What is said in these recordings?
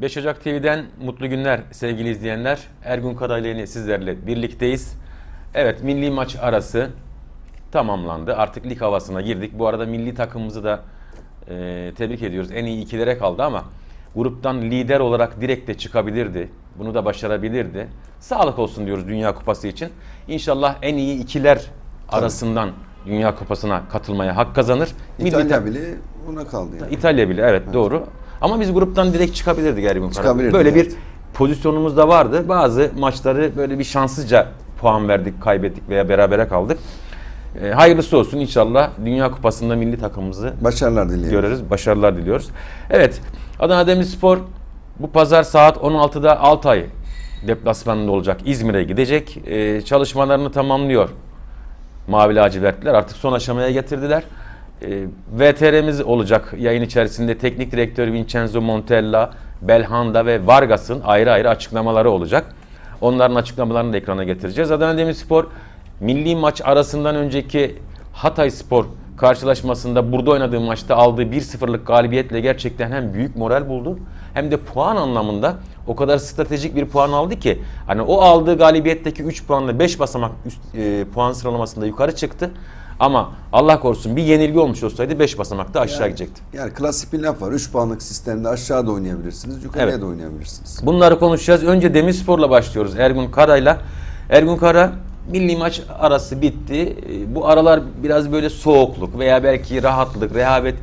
5 Ocak TV'den mutlu günler sevgili izleyenler. Ergun Kadaylı yine sizlerle birlikteyiz. Evet milli maç arası tamamlandı. Artık lig havasına girdik. Bu arada milli takımımızı da e, tebrik ediyoruz. En iyi ikilere kaldı ama gruptan lider olarak direkt de çıkabilirdi. Bunu da başarabilirdi. Sağlık olsun diyoruz Dünya Kupası için. İnşallah en iyi ikiler arasından Dünya Kupası'na katılmaya hak kazanır. Milli İtalya tak- bile ona kaldı yani. İtalya bile evet, doğru. Ama biz gruptan direkt çıkabilirdik Ergun Kara. Çıkabilirdik, Böyle bir evet. pozisyonumuz da vardı. Bazı maçları böyle bir şanssızca puan verdik, kaybettik veya berabere kaldık. Ee, hayırlısı olsun inşallah Dünya Kupası'nda milli takımımızı Başarılar dileyelim. görürüz. Başarılar diliyoruz. Evet, Adana Demirspor bu pazar saat 16'da Altay deplasmanında olacak. İzmir'e gidecek. Ee, çalışmalarını tamamlıyor. Mavi lacivertliler artık son aşamaya getirdiler. Ee, VTR'miz olacak yayın içerisinde teknik direktör Vincenzo Montella, Belhanda ve Vargas'ın ayrı ayrı açıklamaları olacak. Onların açıklamalarını da ekrana getireceğiz. Adana Demirspor milli maç arasından önceki Hatay Spor karşılaşmasında burada oynadığı maçta aldığı 1-0'lık galibiyetle gerçekten hem büyük moral buldu hem de puan anlamında o kadar stratejik bir puan aldı ki hani o aldığı galibiyetteki 3 puanla 5 basamak üst e, puan sıralamasında yukarı çıktı. Ama Allah korusun bir yenilgi olmuş olsaydı 5 basamakta aşağı gidecekti. Yani klasik bir laf var. 3 puanlık sistemde aşağıda oynayabilirsiniz, yukarıya Evet. da oynayabilirsiniz. Bunları konuşacağız. Önce Demirspor'la başlıyoruz Ergun Kara'yla. Ergun Kara milli maç arası bitti. E, Bu aralar biraz böyle soğukluk veya belki rahatlık, rehavet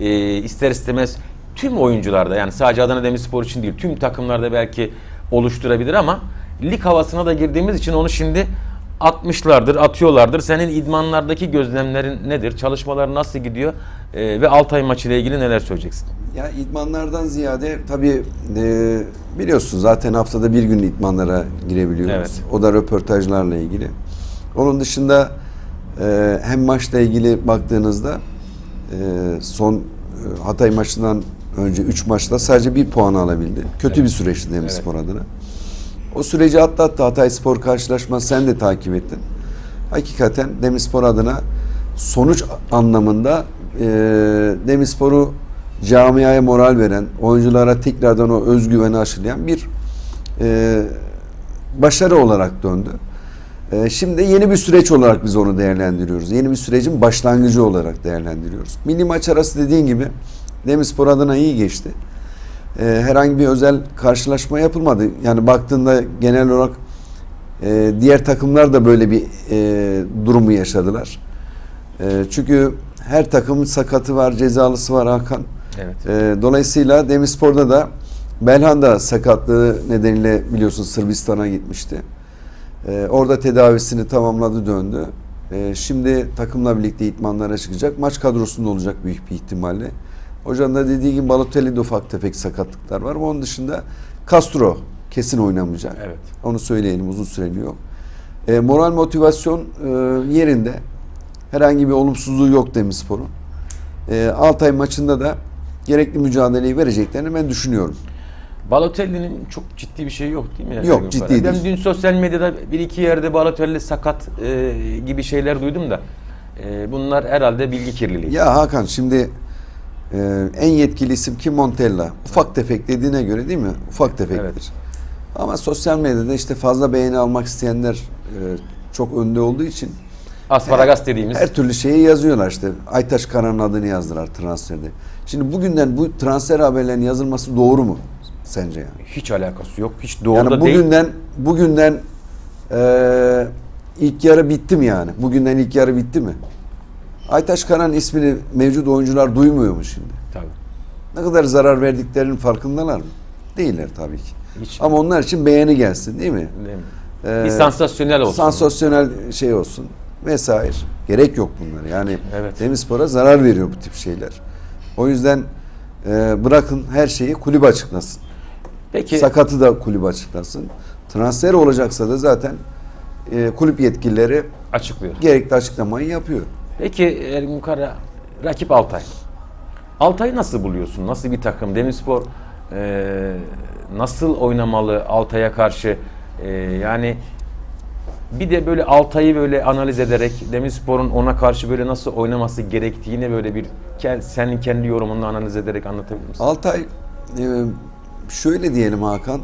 e, ister istemez tüm oyuncularda yani sadece Adana Demirspor için değil tüm takımlarda belki oluşturabilir ama lig havasına da girdiğimiz için onu şimdi atmışlardır, atıyorlardır. Senin idmanlardaki gözlemlerin nedir? Çalışmalar nasıl gidiyor? E, ve Altay maçı ile ilgili neler söyleyeceksin? Ya idmanlardan ziyade tabii e, biliyorsun zaten haftada bir gün idmanlara girebiliyoruz. Evet. O da röportajlarla ilgili. Onun dışında e, hem maçla ilgili baktığınızda e, son e, Hatay maçından önce 3 maçta sadece bir puan alabildi. Kötü bir süreçti Demirspor adına. O süreci atlattı Hatay Spor karşılaşması sen de takip ettin. Hakikaten Demirspor adına sonuç anlamında e, Demirspor'u camiaya moral veren, oyunculara tekrardan o özgüveni aşılayan bir e, başarı olarak döndü. E, şimdi yeni bir süreç olarak biz onu değerlendiriyoruz. Yeni bir sürecin başlangıcı olarak değerlendiriyoruz. Milli maç arası dediğin gibi Demirspor adına iyi geçti. E, herhangi bir özel karşılaşma yapılmadı. Yani baktığında genel olarak e, diğer takımlar da böyle bir e, durumu yaşadılar. E, çünkü her takımın sakatı var, cezalısı var Hakan. Evet. E, dolayısıyla Demirspor'da da Belhanda sakatlığı nedeniyle biliyorsun Sırbistan'a gitmişti. E, orada tedavisini tamamladı döndü. E, şimdi takımla birlikte itmanlara çıkacak. Maç kadrosunda olacak büyük bir ihtimalle. Hocanın da dediği gibi Balotelli'de ufak tefek sakatlıklar var. Ama onun dışında Castro kesin oynamayacak. Evet. Onu söyleyelim uzun süreli yok. E, moral motivasyon e, yerinde. Herhangi bir olumsuzluğu yok Demirspor'un. E, Altay maçında da gerekli mücadeleyi vereceklerini ben düşünüyorum. Balotelli'nin çok ciddi bir şey yok değil mi? Yok, Ergun ciddi? Ben dün sosyal medyada bir iki yerde Balotelli sakat e, gibi şeyler duydum da e, bunlar herhalde bilgi kirliliği. Ya Hakan şimdi e, en yetkili isim kim Montella. Ufak tefek dediğine göre değil mi? Ufak tefektir. Evet. Ama sosyal medyada işte fazla beğeni almak isteyenler e, çok önde olduğu için Asparagas dediğimiz. Her türlü şeyi yazıyorlar işte. Aytaş Karan'ın adını yazdılar transferde. Şimdi bugünden bu transfer haberlerinin yazılması doğru mu sence yani? Hiç alakası yok. Hiç doğru yani da değil. bugünden bugünden eee ilk yarı bitti mi yani? Bugünden ilk yarı bitti mi? Aytaş Karan ismini mevcut oyuncular duymuyor mu şimdi? Tabii. Ne kadar zarar verdiklerinin farkındalar mı? Değiller tabii ki. Hiç. Ama onlar için beğeni gelsin değil mi? Değil mi? Ee, bir sansasyonel olsun. Sansasyonel şey olsun vesaire. Gerek yok bunlar. Yani Evet. Demirspor'a zarar veriyor bu tip şeyler. O yüzden e, bırakın her şeyi kulüp açıklasın. Peki Sakatı da kulüp açıklasın. Transfer olacaksa da zaten e, kulüp yetkilileri açıklıyor. gerekli açıklamayı yapıyor. Peki Ergun Kara rakip Altay. Altay'ı nasıl buluyorsun? Nasıl bir takım? Demirspor e, nasıl oynamalı Altay'a karşı? E, yani bir de böyle Altay'ı böyle analiz ederek Demirspor'un ona karşı böyle nasıl oynaması gerektiğini böyle bir senin kendi yorumunla analiz ederek anlatabilir misin? Altay e, şöyle diyelim Hakan.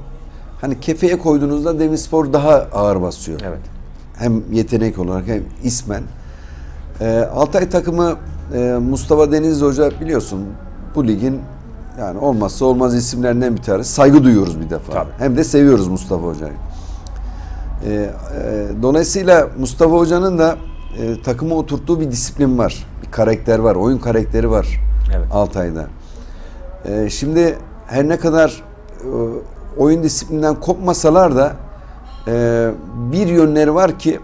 Hani kefeye koyduğunuzda Demirspor daha ağır basıyor. Evet. Hem yetenek olarak hem ismen. Ee, Altay takımı e, Mustafa Denizli Hoca biliyorsun bu ligin yani olmazsa olmaz isimlerinden bir tanesi. Saygı duyuyoruz bir defa. Tabii. Hem de seviyoruz Mustafa Hoca'yı. Ee, e, dolayısıyla Mustafa Hoca'nın da e, takıma oturttuğu bir disiplin var. Bir karakter var. Oyun karakteri var Evet. Altay'da. Ee, şimdi her ne kadar e, oyun disiplinden kopmasalar da e, bir yönleri var ki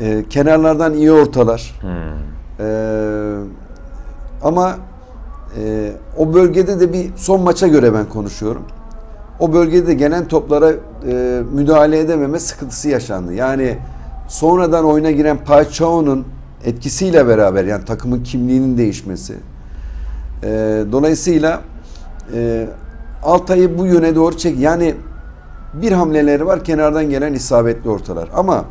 e, kenarlardan iyi ortalar. Hmm. Ee, ama e, o bölgede de bir son maça göre ben konuşuyorum. O bölgede gelen toplara e, müdahale edememe sıkıntısı yaşandı. Yani sonradan oyuna giren Paçao'nun etkisiyle beraber yani takımın kimliğinin değişmesi. E, dolayısıyla e, Altay'ı bu yöne doğru çek. Yani bir hamleleri var kenardan gelen isabetli ortalar. Ama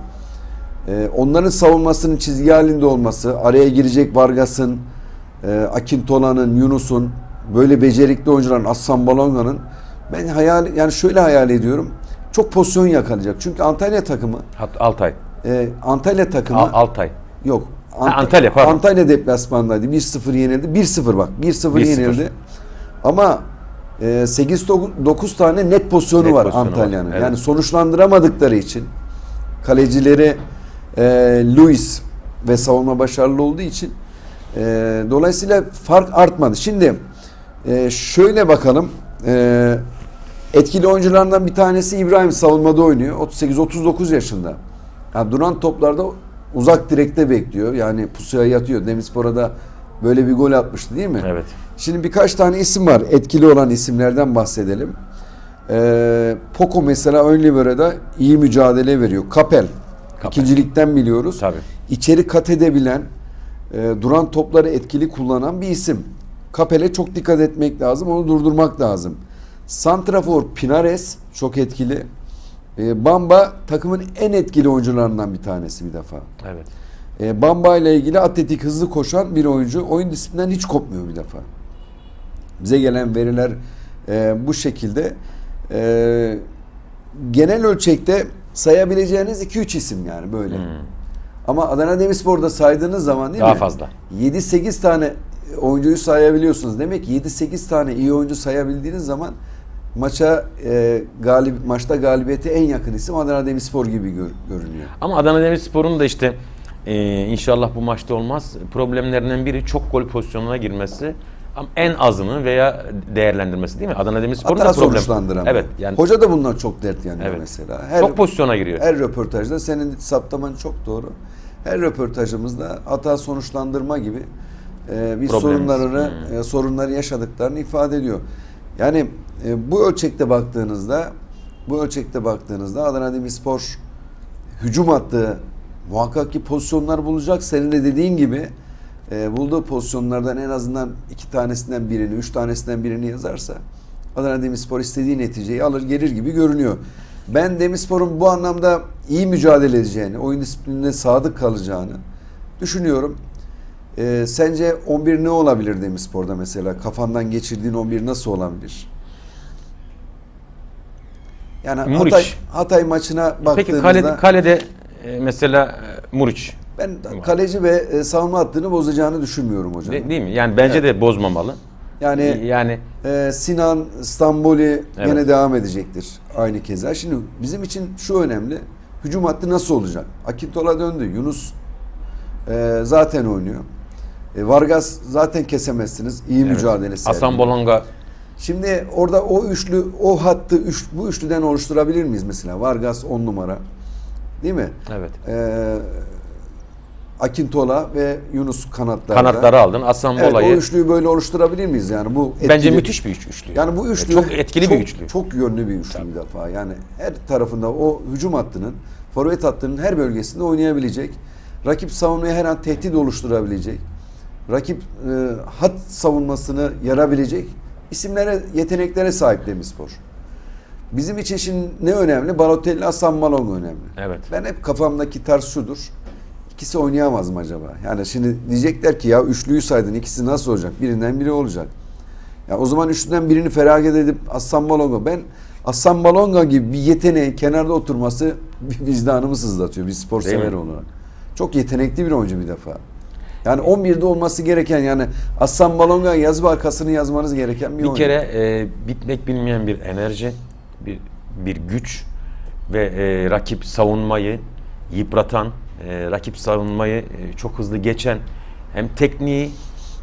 ee, onların savunmasının çizgi halinde olması, araya girecek Vargas'ın, e, Akintola'nın, Yunus'un, böyle becerikli oyuncuların, Aslan Balonga'nın ben hayal yani şöyle hayal ediyorum. Çok pozisyon yakalayacak. Çünkü Antalya takımı, Hat- Altay. e, Antalya takımı Al- Altay. yok. Ha, Antalya, pardon. Antalya deplasmandaydı. 1-0 yenildi. 1-0 bak. 1-0 1-0. yenildi. Ama e, 8-9 tane net pozisyonu Net var pozisyonu var, Antalya'nın. evet. Yani sonuçlandıramadıkları için kalecileri e, Luis ve savunma başarılı olduğu için e, dolayısıyla fark artmadı. Şimdi e, şöyle bakalım. E, etkili oyuncularından bir tanesi İbrahim savunmada oynuyor. 38-39 yaşında. Yani duran toplarda uzak direkte bekliyor. Yani pusuya yatıyor. Demirspor'a da böyle bir gol atmıştı değil mi? Evet. Şimdi birkaç tane isim var. Etkili olan isimlerden bahsedelim. Ee, Poco mesela ön libero'da iyi mücadele veriyor. Kapel. Kapel. ikincilikten biliyoruz. Tabii. İçeri kat edebilen, e, duran topları etkili kullanan bir isim. Kapel'e çok dikkat etmek lazım. Onu durdurmak lazım. Santrafor Pinares çok etkili. E, Bamba takımın en etkili oyuncularından bir tanesi bir defa. Evet. E, Bamba ile ilgili atletik hızlı koşan bir oyuncu. Oyun disiplinden hiç kopmuyor bir defa. Bize gelen veriler e, bu şekilde. E, genel ölçekte sayabileceğiniz 2-3 isim yani böyle. Hmm. Ama Adana Demirspor'da saydığınız zaman değil Daha mi? fazla. 7-8 tane oyuncuyu sayabiliyorsunuz. Demek ki 7-8 tane iyi oyuncu sayabildiğiniz zaman maça e, galip maçta galibiyete en yakın isim Adana Demirspor gibi gör- görünüyor. Ama Adana Demirspor'un da işte e, inşallah bu maçta olmaz. Problemlerinden biri çok gol pozisyonuna girmesi. En azını veya değerlendirmesi değil mi? Adana Demirspor'un Hata da problem. sonuçlandıramıyor. Evet yani Hoca da bundan çok dert yanıyor Evet. mesela. Her, çok pozisyona giriyor. her röportajda senin saptaman çok doğru. Her röportajımızda hata sonuçlandırma gibi e, bir Problemimiz. sorunları Hmm. e, sorunları yaşadıklarını ifade ediyor. Yani e, bu ölçekte baktığınızda bu ölçekte baktığınızda Adana Demirspor hücum hattı muhakkak ki pozisyonlar bulacak. Senin de dediğin gibi e, bulduğu pozisyonlardan en azından iki tanesinden birini, üç tanesinden birini yazarsa Adana Demirspor istediği neticeyi alır gelir gibi görünüyor. Ben Demirspor'un bu anlamda iyi mücadele edeceğini, oyun disiplinine sadık kalacağını düşünüyorum. E, sence 11 ne olabilir Demirspor'da mesela? Kafandan geçirdiğin 11 nasıl olabilir? Yani Muriç. Hatay, Hatay maçına baktığımızda Peki kalede, kalede mesela e, Muriç. Ben kaleci ve e, savunma hattını bozacağını düşünmüyorum hocam. De- değil mi? Yani bence de bozmamalı. Yani yani e, Sinan, Stamboli Evet. gene devam edecektir aynı keza. Şimdi bizim için şu önemli. Hücum hattı nasıl olacak? Akintola döndü. Yunus e, zaten oynuyor. E, Vargas zaten kesemezsiniz. İyi evet. mücadele Hasan. Bolonga Şimdi orada o üçlü, o hattı üç, bu üçlüden oluşturabilir miyiz mesela? Vargas 10 numara. Değil mi? evet. Ee, Akintola ve Yunus kanatlarda. Kanatları aldın. Hasan Evet, o üçlüyü böyle oluşturabilir miyiz yani bu bence etkili- müthiş bir üç- üçlü. Yani bu üçlü çok etkili çok, bir üçlü. Çok yönlü bir üçlü bir defa. Yani her tarafında o hücum hattının, forvet hattının her bölgesinde oynayabilecek. Rakip savunmaya her an tehdit oluşturabilecek. Rakip e, hat savunmasını yarabilecek isimlere, yeteneklere sahip Demirspor. Bizim için şimdi ne önemli? Balotelli, Hasan Malong önemli. Evet. Ben hep kafamdaki tarz şudur. İkisi oynayamaz mı acaba? Yani şimdi diyecekler ki ya üçlüyü saydın ikisi nasıl olacak? Birinden biri olacak. Ya o zaman üçlüden birini feragat edip Aslan Balonga. Ben Aslan Balonga gibi bir yeteneğin kenarda oturması bir vicdanımı sızlatıyor bir spor Değil mi? sever olarak. Çok yetenekli bir oyuncu bir defa. Yani 11'de olması gereken yani Aslan Balonga yazı arkasını yazmanız gereken bir, Bir oyuncu. kere e, bitmek bilmeyen bir enerji, bir bir güç ve e, rakip savunmayı yıpratan, e, rakip savunmayı e, çok hızlı geçen hem tekniği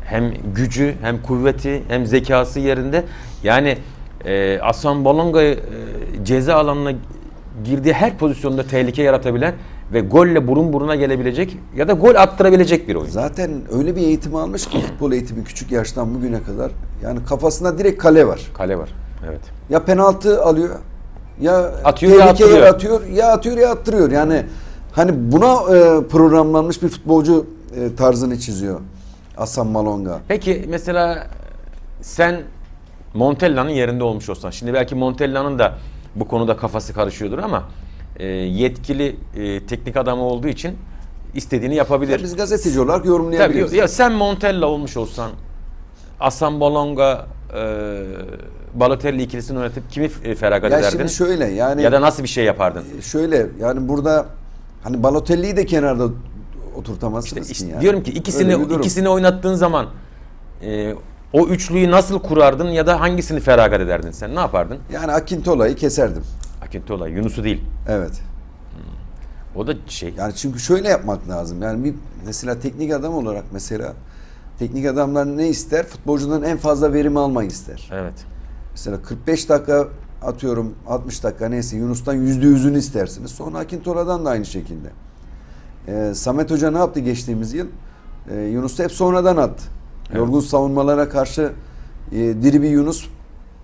hem gücü hem kuvveti hem zekası yerinde. Yani e, Aslan Balonga e, ceza alanına girdiği her pozisyonda tehlike yaratabilen ve golle burun buruna gelebilecek ya da gol attırabilecek bir oyuncu. Zaten öyle bir eğitim almış ki futbol eğitimi küçük yaştan bugüne kadar. Yani kafasında direkt kale var. Kale var. Evet. Ya penaltı alıyor ya Atıyor ya tehlike attırıyor. yaratıyor ya atıyor ya attırıyor. Yani hani buna e, programlanmış bir futbolcu e, tarzını çiziyor Hasan Malonga. Peki mesela sen Montella'nın yerinde olmuş olsan. Şimdi belki Montella'nın da bu konuda kafası karışıyordur ama e, yetkili e, teknik adamı olduğu için istediğini yapabilir. Biz gazeteci olarak Tabii, yorumlayabiliriz. ya sen Montella olmuş olsan Asan Bolonga e, Balotelli ikilisini yönetip kimi e, feragat Ya ederdin? şimdi şöyle yani ya da nasıl bir şey yapardın? şöyle yani burada hani Balotelli'yi de kenarda oturtamazsınız İşte ki yani. Diyorum ki ikisini ikisini oynattığın zaman e, o üçlüyü nasıl kurardın ya da hangisini feragat ederdin sen? Ne yapardın? yani Akintola'yı keserdim. Akintola, Yunus'u değil. Evet. O da şey. Yani çünkü şöyle yapmak lazım. Yani bir mesela teknik adam olarak mesela teknik adamlar ne ister? Futbolcudan en fazla verim almayı ister. Evet. Mesela 45 dakika atıyorum 60 dakika neyse Yunus'tan yüzde yüzünü istersiniz. Sonra Akintola'dan da aynı şekilde. Ee, Samet Hoca ne yaptı geçtiğimiz yıl? Ee, Yunus'u hep sonradan attı. Yorgun savunmalara karşı e, diri bir Yunus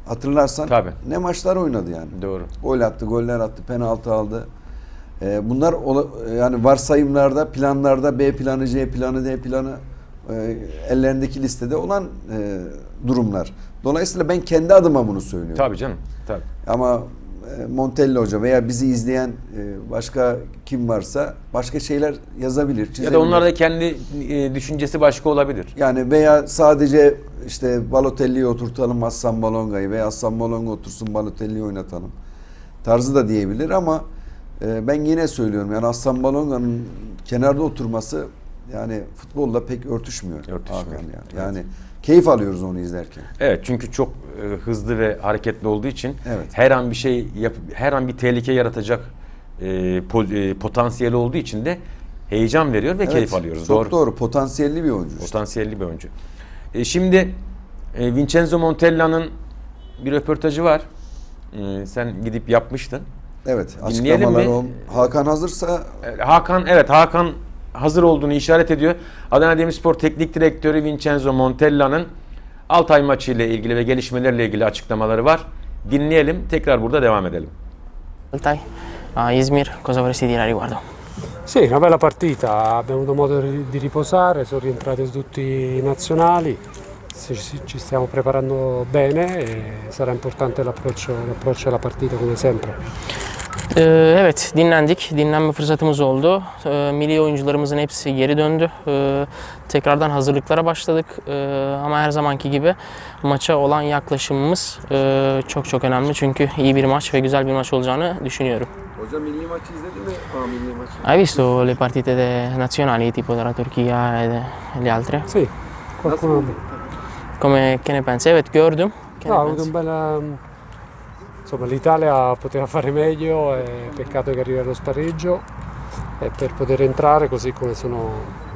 hatırlarsan Tabii. ne maçlar oynadı yani. Doğru. Gol attı, goller attı, penaltı aldı. Ee, bunlar yani varsayımlarda, planlarda B planı, C planı, D planı e, ellerindeki listede olan e, durumlar. Dolayısıyla ben kendi adıma bunu söylüyorum. Tabii canım. Tabii. Ama e, Montelli Hoca veya bizi izleyen e, başka kim varsa başka şeyler yazabilir, çizebilir. Ya da onlar da kendi e, düşüncesi başka olabilir. Yani veya sadece işte Balotelli'yi oturtalım Aslan Balonga'yı veya Aslan Balonga otursun Balotelli'yi oynatalım tarzı da diyebilir ama ben yine söylüyorum yani Aslan Balonga'nın kenarda oturması yani futbolla pek örtüşmüyor. Örtüşmüyor. Hakan yani. yani keyif alıyoruz onu izlerken. Evet çünkü çok e, hızlı ve hareketli olduğu için Evet. her an bir şey yap, her an bir tehlike yaratacak e, po- e, potansiyeli olduğu için de heyecan veriyor ve keyif Evet, alıyoruz. Çok Doğru. doğru. Potansiyelli bir oyuncu. işte. Potansiyelli bir oyuncu. E, şimdi e, Vincenzo Montella'nın bir röportajı var. E, sen gidip yapmıştın. Evet. Açıklamalar o. Hakan hazırsa E, Hakan evet Hakan hazır olduğunu işaret ediyor. Adana Demirspor Teknik Direktörü Vincenzo Montella'nın Altay maçı ile ilgili ve gelişmelerle ilgili açıklamaları var. Dinleyelim. Tekrar burada devam edelim. Altai, a Izmir, cosa vorresti dire a riguardo? Sì, una bella partita, abbiamo avuto modo di riposare, sono rientrati tutti i nazionali, ci ci stiamo preparando bene e sarà importante l'approccio, l'approccio alla partita come sempre. Ee, evet, dinlendik. Dinlenme fırsatımız oldu. Ee, milli oyuncularımızın hepsi geri döndü. Ee, tekrardan hazırlıklara başladık. Ee, ama her zamanki gibi maça olan yaklaşımımız e, çok çok önemli. Çünkü iyi bir maç ve güzel bir maç olacağını düşünüyorum. Hocam milli maçı izledin mi? Aa, milli maçı. Hai visto le partite de- nazionali, tipo della Turchia e de- le altre? Sì, qualcuno... Come, che ne pensi? Evet, gördüm. Che No, ne pensi? un bel... Insomma, l'Italia poteva fare meglio, è peccato che arrivi allo spareggio e per poter entrare, così come sono,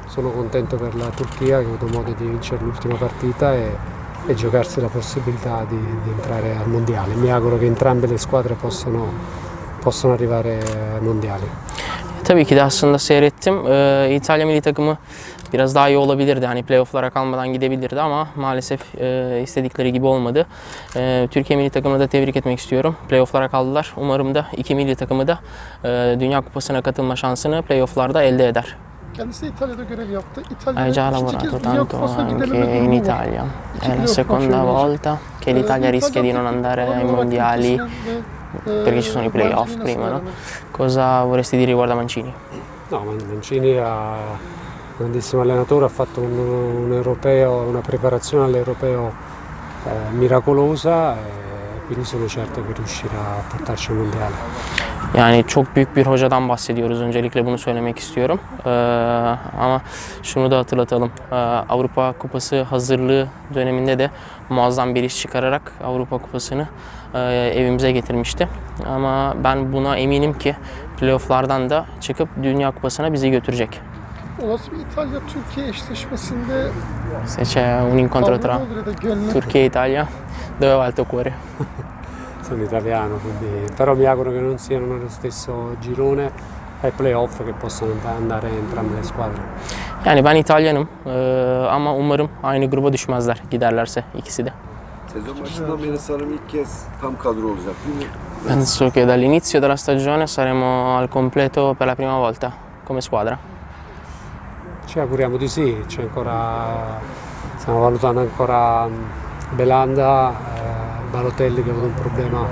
sono contento per la Turchia che ha avuto modo di vincere l'ultima partita e, e giocarsi la possibilità di, di entrare al mondiale. Mi auguro che entrambe le squadre possano, possano arrivare ai mondiali. Tabii ki de aslında seyrettim. Ee, İtalya milli takımı biraz daha iyi olabilirdi. Hani playofflara kalmadan gidebilirdi ama maalesef e, istedikleri gibi olmadı. Ee, Türkiye milli takımını da tebrik etmek istiyorum. Playofflara kaldılar. Umarım da iki milli takımı da e, Dünya Kupası'na katılma şansını playofflarda elde eder. Kendisi İtalya'da görev yaptı. İtalya'da Hai già lavorato tanto anche in. Italia. È la playoff seconda oynadı. volta che Ee, l'Italia rischia di non İtalya andare ai mondiali e, perché ci sono i playoff Mancini prima, no? Cosa vorresti dire riguardo a Mancini? No, Man- Mancini è un grandissimo allenatore, ha fatto un, un europeo, una preparazione all'europeo eh, miracolosa e quindi sono certo che riuscirà a portarci al mondiale. Yani çok büyük bir hocadan bahsediyoruz. Öncelikle bunu söylemek istiyorum. Ee, ama şunu da hatırlatalım. Ee, Avrupa Kupası hazırlığı döneminde de muazzam bir iş çıkararak Avrupa Kupası'nı e, evimize getirmişti. Ama ben buna eminim ki playofflardan da çıkıp Dünya Kupası'na bizi götürecek. Olası bir İtalya-Türkiye eşleşmesinde Se c'è un incontro tra Turchia e Italia, dove va il tuo cuore? Sono italiano, quindi, però mi auguro che non siano nello stesso girone ai playoff che possano andare entrambe le squadre. Yani ben İtalyanım ee, ama umarım aynı gruba düşmezler giderlerse ikisi de. Sezon başından beri sanırım ilk kez tam kadro olacak değil mi? Penso che dall'inizio della stagione saremo al completo per la prima volta come squadra. Ci auguriamo di sì, c'è ancora, stiamo valutando ancora mm, Belanda, eh, Balotelli che ha avuto un problema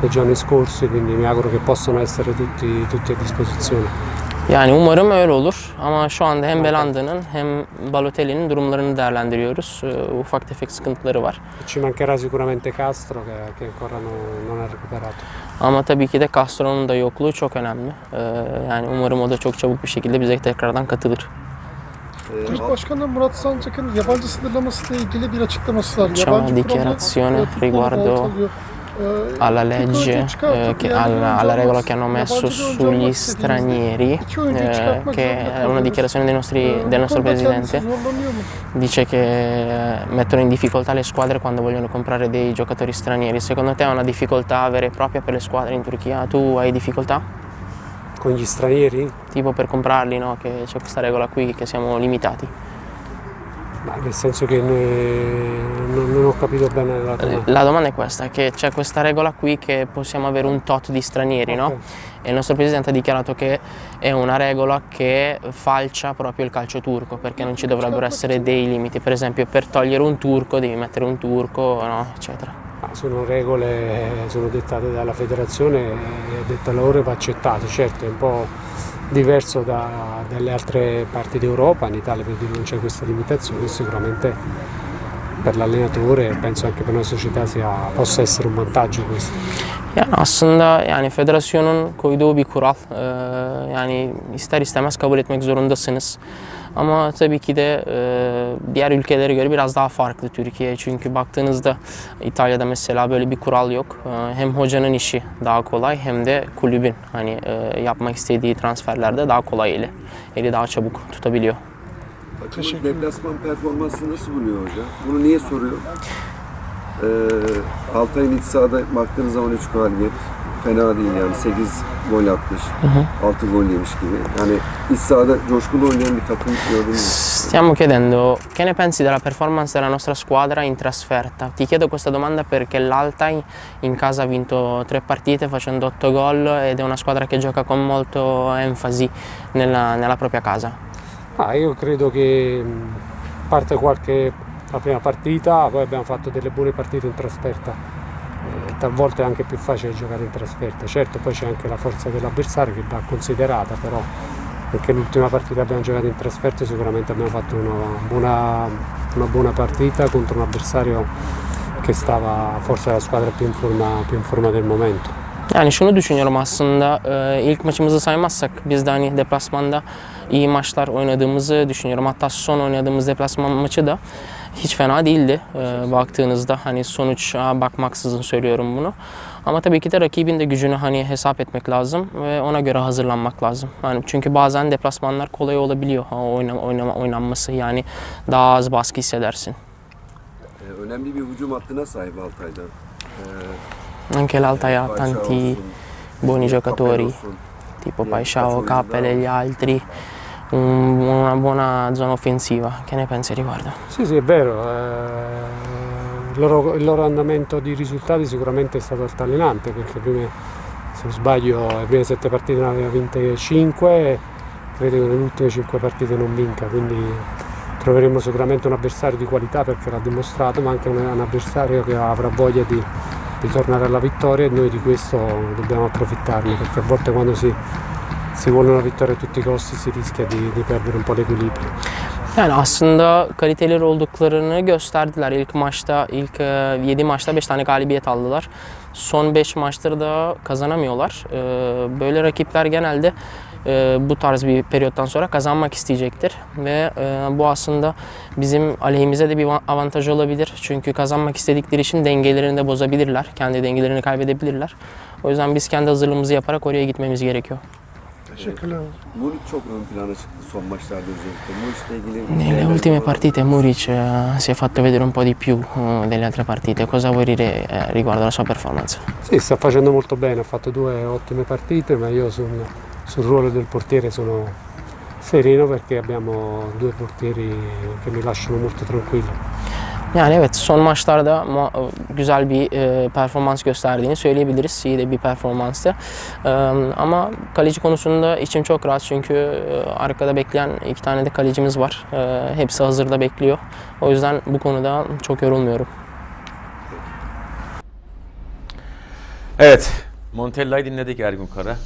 nei giorni scorsi, quindi mi auguro che possano essere tutti, tutti a disposizione. Yani umarım öyle olur ama şu anda hem Belanda'nın hem Balotelli'nin durumlarını değerlendiriyoruz. Ee, ufak tefek sıkıntıları var. Ci mancherà sicuramente Castro che, che ancora non, non ha recuperato. Ama tabii ki de Castro'nun da yokluğu çok önemli. Ee, yani umarım o da çok çabuk bir şekilde bize tekrardan katılır. Başkanı Murat Sancak'ın yabancı sınırlaması ile ilgili bir açıklaması var. C'è una kurallar, dichiarazione e, riguardo baltalıyor. E, alla legge, eh, che- alla, oyuncu alla regola che hanno messo yabancı oyuncu sugli istediğinizde stranieri, iki oyuncuyu eh, çıkartmak che è una kalıyoruz. dichiarazione dei nostri, E, del bu nostro konuda kendisi presidente. zorlanıyor mu? dice che eh, mettono in difficoltà le squadre quando vogliono comprare dei giocatori stranieri. Secondo te è una difficoltà vera e propria per le squadre in Turchia? Tu hai difficoltà? Con gli stranieri? Tipo per comprarli, no? Che c'è questa regola qui che siamo limitati. Ma nel senso che ne- non, non ho capito bene la domanda. La domanda è questa, che c'è questa regola qui che possiamo avere un tot di stranieri, no? Ok. E il nostro presidente ha dichiarato che è una regola che falcia proprio il calcio turco, perché non ci dovrebbero essere dei limiti. Per esempio, per togliere un turco devi mettere un turco, no? eccetera. Ma sono regole, eh, sono dettate dalla federazione e detta loro va accettato, certo è un po' diverso da- dalle altre parti d'Europa, in Italia per dire non c'è questa limitazione, sicuramente per l'allenatore e penso anche per la società sia- possa essere un vantaggio questo. Yani aslında yani federasyonun koyduğu bir kural. Ee, yani ister istemez kabul etmek zorundasınız. Ama tabii ki de e, diğer ülkelere göre biraz daha farklı Türkiye. Çünkü baktığınızda İtalya'da mesela böyle bir kural yok. Ee, hem hocanın işi daha kolay hem de kulübün hani e, yapmak istediği transferlerde daha kolay eli. Eli daha çabuk tutabiliyor. Takımın deplasman performansını nasıl buluyor hoca? Bunu niye soruyor? Ee, Altay'ın iç sahada baktığınız zaman 3 galibiyet. Fena değil yani 8 gol atmış. 6 gol yemiş gibi. Yani iç sahada coşkulu oynayan bir takım gördünüz? Stiamo chiedendo che ne pensi della performance della nostra squadra in trasferta. Ti chiedo questa domanda perché l'Altai in casa ha vinto tre partite facendo 8 gol ed è una squadra che gioca con molto enfasi nella, nella propria casa. Ah, io credo che a parte qualche la prima partita, poi abbiamo fatto delle buone partite in trasferta. Talvolta è anche più facile giocare in trasferta. Certo, poi c'è anche la forza dell'avversario che va considerata, però anche l'ultima partita che abbiamo giocato in trasferta sicuramente abbiamo fatto una buona, una buona partita contro un avversario che stava forse la squadra più in forma, più in forma del momento. Yani şunu düşünüyorum aslında ilk maçımızı saymazsak biz de hani deplasmanda iyi maçlar oynadığımızı düşünüyorum. Hatta son oynadığımız deplasman maçı da hiç fena değildi e, baktığınızda hani sonuça bakmaksızın söylüyorum bunu. Ama tabii ki de rakibin de gücünü hani hesap etmek lazım ve ona göre hazırlanmak lazım. Yani çünkü bazen deplasmanlar kolay olabiliyor ha, oynama, oynama, oynanması yani daha az baskı hissedersin. Ee, önemli bir hücum hattına sahip Altay'da. Ee, Anche l'Altai ha tanti buoni giocatori. tipo faccio Kappel e gli altri, un- una buona zona offensiva. Che ne pensi riguardo? Sì, sì, è vero. eh, il, loro, il loro andamento di risultati sicuramente è stato altalenante perché prime, se non sbaglio le prime sette partite ne aveva vinte 5, credo che nelle ultime 5 partite non vinca, quindi troveremo sicuramente un avversario di qualità perché l'ha dimostrato, ma anche un, un avversario che avrà voglia di, di tornare alla vittoria e noi di questo dobbiamo approfittarne perché a volte quando si, si vuole una vittoria a tutti i costi si rischia di, di perdere un po' l'equilibrio. Yani aslında kaliteli olduklarını gösterdiler. İlk maçta, ilk 7 maçta 5 tane galibiyet aldılar. Son 5 maçları da kazanamıyorlar. E, Böyle rakipler genelde e, bu tarz bir periyottan sonra kazanmak isteyecektir. Ve e, bu aslında bizim aleyhimize de bir avantaj olabilir. Çünkü kazanmak istedikleri için dengelerini de bozabilirler. Kendi dengelerini kaybedebilirler. O yüzden biz kendi hazırlığımızı yaparak oraya gitmemiz gerekiyor. Teşekkürler. Muric çok ön plana çıktı son maçlarda özellikle. Muric'le ilgili... Nelle ultime partite Muric eh, si è fatto vedere un po' di più eh, delle altre partite. Cosa vuoi dire eh, riguardo alla sua performance? Sì, sta facendo molto bene, ha fatto due ottime partite, ma io sul, sul ruolo del portiere sono sereno perché abbiamo due portieri che mi lasciano molto tranquillo. Yani evet son maçlarda güzel bir e, performans gösterdiğini söyleyebiliriz. İyi de bir performanstı. E, ama kaleci konusunda içim çok rahat çünkü e, arkada bekleyen iki tane de kalecimiz var. E, hepsi hazırda bekliyor. O yüzden bu konuda çok yorulmuyorum. Evet. Montella'yı dinledik Ergun Kara.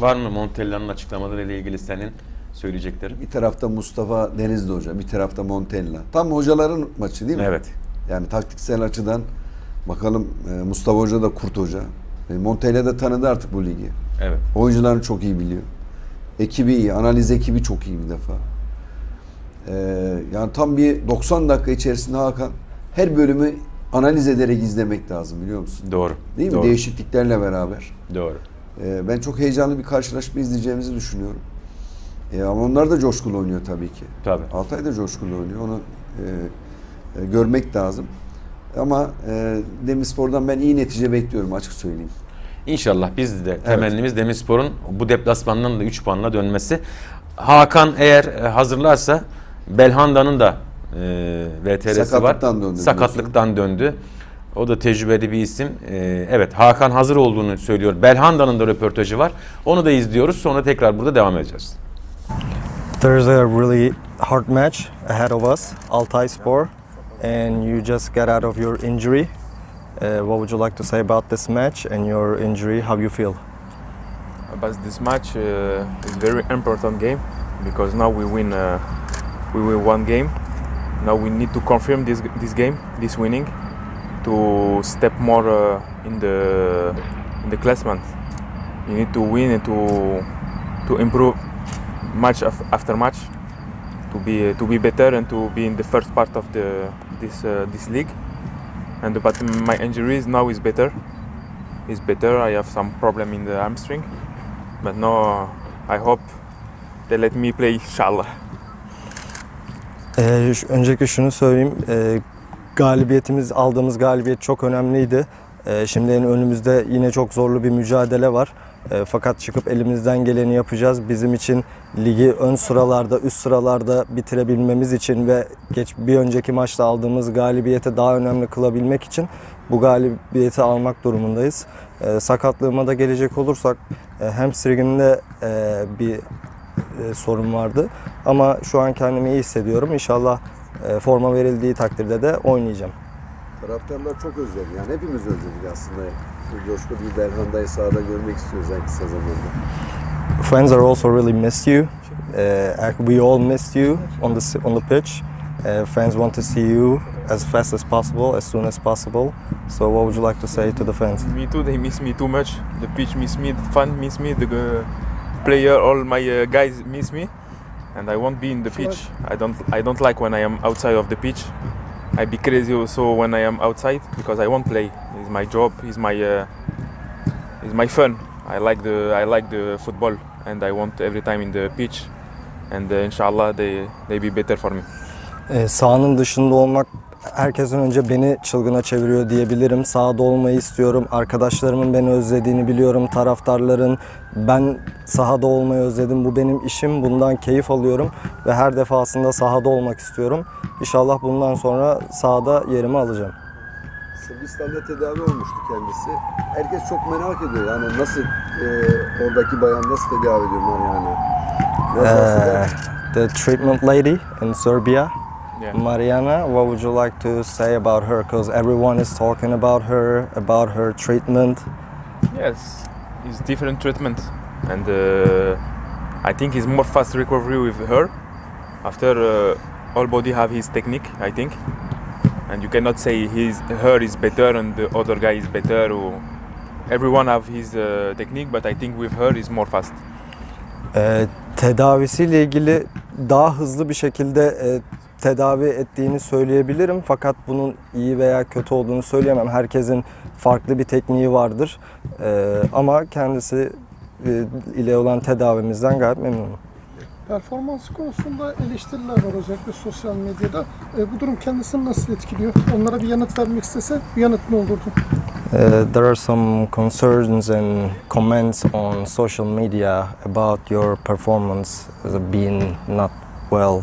Var mı Montella'nın açıklamalarıyla ilgili senin söyleyeceklerin? Bir tarafta Mustafa Denizli Hoca, bir tarafta Montella. Tam hocaların maçı değil mi? Evet. Yani taktiksel açıdan bakalım e, Mustafa Hoca da Kurt Hoca. E, Montella da tanıdı artık bu ligi. Evet. Oyuncularını çok iyi biliyor. Ekibi iyi, analiz ekibi çok iyi bir defa. E, yani tam bir 90 dakika içerisinde Hakan her bölümü analiz ederek izlemek lazım biliyor musun? Doğru. Değil mi? Doğru. Değişikliklerle beraber. Doğru. E, ben çok heyecanlı bir karşılaşma izleyeceğimizi düşünüyorum. E, ama onlar da coşkulu oynuyor tabii ki. Tabii. Altay da coşkulu oynuyor. Onu e, e, görmek lazım. Ama e, Demirspor'dan ben iyi netice bekliyorum açık söyleyeyim. İnşallah biz de temennimiz Demirspor'un bu deplasmandan da 3 puanla dönmesi. Hakan eğer e, hazırlarsa Belhanda'nın da e, VTR'si var. Sakatlıktan döndü Sakatlıktan döndü. O da tecrübeli bir isim. E, evet Hakan hazır olduğunu söylüyor. Belhanda'nın da röportajı var. Onu da izliyoruz. Sonra tekrar burada devam edeceğiz. There's a really hard match ahead of us, Altai Spor, and you just got out of your injury. Uh, what would you like to say about this match and your injury? How you feel? But this match uh, is very important game because now we win uh, we win one game. Now we need to confirm this this game, this winning, to step more uh, in the in the classement. You need to win and to to improve match af- after match to be to be better and to be in the first part of the this uh, this league. And but my injuries now is better. Is better. I have some problem in the hamstring. But no, I hope they let me play inshallah. Ee, öncelikle şunu söyleyeyim. Ee, galibiyetimiz, aldığımız galibiyet çok önemliydi. Ee, şimdi önümüzde yine çok zorlu bir mücadele var. Ee, fakat çıkıp elimizden geleni yapacağız. Bizim için ligi ön sıralarda, üst sıralarda bitirebilmemiz için ve geç bir önceki maçta aldığımız galibiyete daha önemli kılabilmek için bu galibiyeti almak durumundayız. Ee, sakatlığıma da gelecek olursak e, hamstringimde e, bir e, sorun vardı. Ama şu an kendimi iyi hissediyorum. İnşallah e, forma verildiği takdirde de oynayacağım. Taraftarlar çok özledi. Yani hepimiz özledik aslında. Bu coşkulu bir Belhanda'yı sahada görmek istiyoruz en kısa zamanda. Fans are also really miss you. Uh, we all miss you on the on the pitch. Uh, fans want to see you as fast as possible, as soon as possible. So, what would you like to say to the fans? Me too. They miss me too much. The pitch miss me. The fan miss me. The uh, player, all my uh, guys miss me, and I won't be in the pitch. I don't. I don't like when I am outside of the pitch. I be crazy also when I am outside because I won't play. My job. It's my. Uh, it's my fun. I like the. I like the football, and I want every time in the pitch, and uh, inshallah they they be better for me. Ee, sahanın dışında olmak herkesten önce beni çılgına çeviriyor diyebilirim. Sahada olmayı istiyorum. Arkadaşlarımın beni özlediğini biliyorum. Taraftarların ben sahada olmayı özledim. Bu benim işim. Bundan keyif alıyorum ve her defasında sahada olmak istiyorum. İnşallah bundan sonra sahada yerimi alacağım. Sırbistan'da tedavi olmuştu kendisi. Herkes çok merak ediyor. Yani nasıl e, oradaki bayan nasıl tedavi ediyorlar yani. Biraz Uh, the treatment lady in Serbia, Yeah. Mariana, what would you like to say about her? Because everyone is talking about her, about her treatment. Yes, it's different treatment, and uh, I think it's more fast recovery with her. After uh, all body have his technique, I think, and you cannot say his her is better and the other guy is better. Or everyone have his uh, technique, but I think with her is more fast. Ee, tedavisiyle ilgili daha hızlı bir şekilde e, tedavi ettiğini söyleyebilirim. Fakat bunun iyi veya kötü olduğunu söyleyemem. Herkesin farklı bir tekniği vardır. Ee, ama kendisi e, ile olan tedavimizden gayet memnunum. Performansı konusunda eleştiriler var özellikle sosyal medyada. E, bu durum kendisini nasıl etkiliyor? Onlara bir yanıt vermek istese bir yanıt ne olurdu? Uh, there are some concerns and comments on social media about your performance being not well.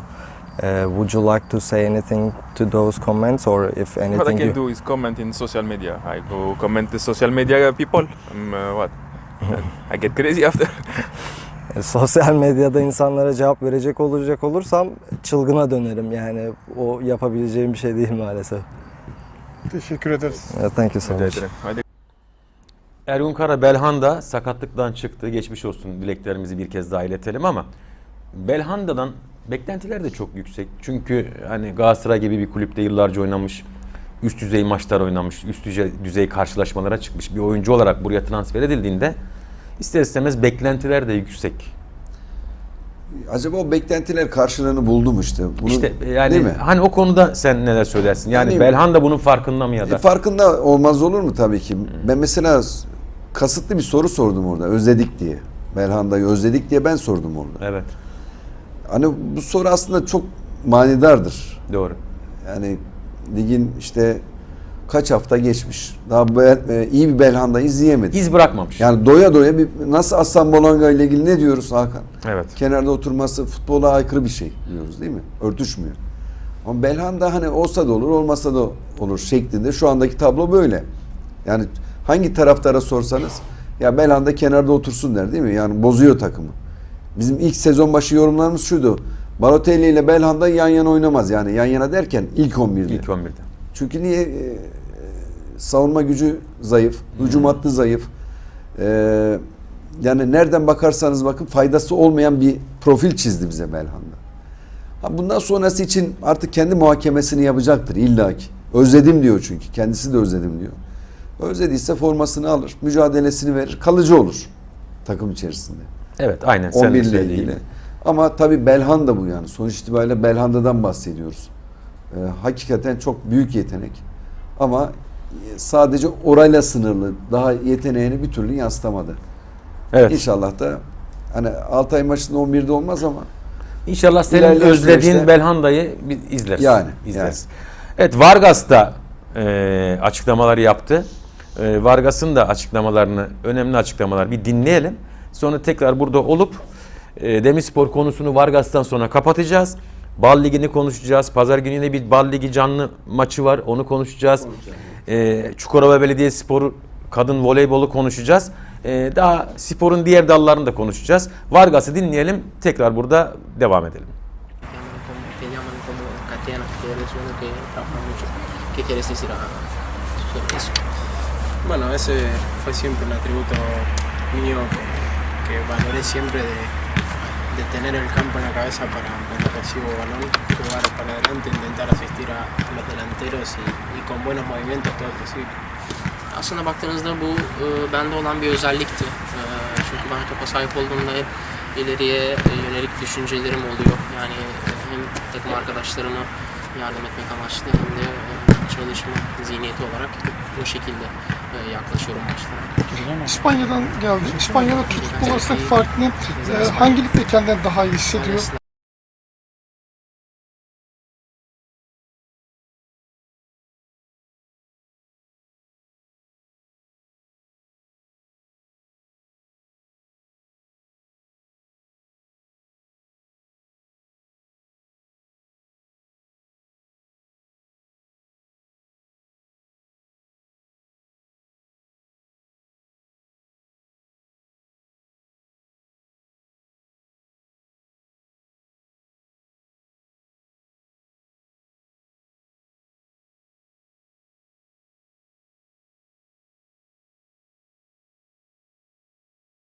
Uh, would you like to say anything to those comments, or if what I anything can you? do is comment in social media. I go comment the social media people. Um, uh, what? I get crazy after. E, Sosyal medyada insanlara cevap verecek olacak olursam çılgına dönerim. Yani o yapabileceğim bir şey değil maalesef. Teşekkür ederiz. Uh, Thank you so much. I Ergun Kara Belhanda sakatlıktan çıktı. Geçmiş olsun dileklerimizi bir kez daha iletelim ama Belhanda'dan beklentiler de çok yüksek. Çünkü hani Galatasaray gibi bir kulüpte yıllarca oynamış, üst düzey maçlar oynamış, üst düzey, düzey karşılaşmalara çıkmış bir oyuncu olarak buraya transfer edildiğinde ister istemez beklentiler de yüksek. Acaba o beklentiler karşılığını buldu mu işte? Bunu, işte yani değil mi? hani o konuda sen neler söylersin? Yani Yani- Belhanda bunun farkında mı ya da? E, farkında olmaz olur mu tabii ki? Ben mesela kasıtlı bir soru sordum orada. Özledik diye. Belhanda'yı özledik diye ben sordum orada. Evet, Hani bu soru aslında çok manidardır. doğru. Yani ligin işte kaç hafta geçmiş. Daha bel- e, iyi bir Belhanda izleyemedik. İz bırakmamış. Yani doya doya bir nasıl Aslan Bolanga ile ilgili ne diyoruz Hakan? Evet. Kenarda oturması futbola aykırı bir şey diyoruz değil mi? Örtüşmüyor. Ama Belhanda hani olsa da olur olmasa da olur şeklinde şu andaki tablo böyle. Yani hangi taraftara sorsanız ya Belhanda kenarda otursun der değil mi? Yani bozuyor takımı. Bizim ilk sezon başı yorumlarımız şuydu. Balotelli ile Belhanda yan yana oynamaz. Yani yan yana derken ilk 11'de. İlk 11'de. Çünkü niye? Savunma gücü zayıf, hücum hattı zayıf. Ee, yani nereden bakarsanız bakın faydası olmayan bir profil çizdi bize Belhanda. Ha bundan sonrası için artık kendi muhakemesini yapacaktır illaki. Özledim diyor çünkü. Kendisi de özledim diyor. Özlediyse formasını alır, mücadelesini verir, kalıcı olur takım içerisinde. Evet, aynen. Sen 11 de ile ilgili. gibi. Ama tabii Belhanda bu yani. Sonuç itibariyle Belhanda'dan bahsediyoruz. Ee, hakikaten çok büyük yetenek. Ama sadece orayla sınırlı. Daha yeteneğini bir türlü yansıtamadı. Evet. İnşallah da hani Altay maçında 11'de olmaz ama İnşallah senin İlerleyen özlediğin süreçte- Belhanda'yı biz izleriz. Yani, izleriz. Evet Vargas da e, açıklamaları yaptı. E, Vargas'ın da açıklamalarını, önemli açıklamalar bir dinleyelim. Sonra tekrar burada olup e, Demirspor konusunu Vargas'tan sonra kapatacağız. Bal Ligi'ni konuşacağız. Pazar günü yine bir Bal Ligi canlı maçı var. Onu konuşacağız. E, Çukurova Belediyespor kadın voleybolu konuşacağız. E, daha sporun diğer dallarını da konuşacağız. Vargas'ı dinleyelim. Tekrar burada devam edelim. Bueno, ese fue siempre un atributo mío que valoré siempre de, de tener el campo en la cabeza para cuando recibo balón, jugar para adelante, intentar asistir a, a los delanteros y, y con buenos movimientos todo posible. Aslında baktığınızda bu e, bende olan bir özellikti. E, çünkü ben topa sahip olduğumda hep ileriye e, yönelik düşüncelerim oluyor. Yani e, hem takım arkadaşlarıma yardım etmek amaçlı hem de e, çalışma zihniyeti olarak bu şekilde yaklaşıyorum maçlara. İspanya'dan geldi. İspanya'da Türk futbolu arasındaki fark ne? Hangi ligde kendini daha iyi hissediyor?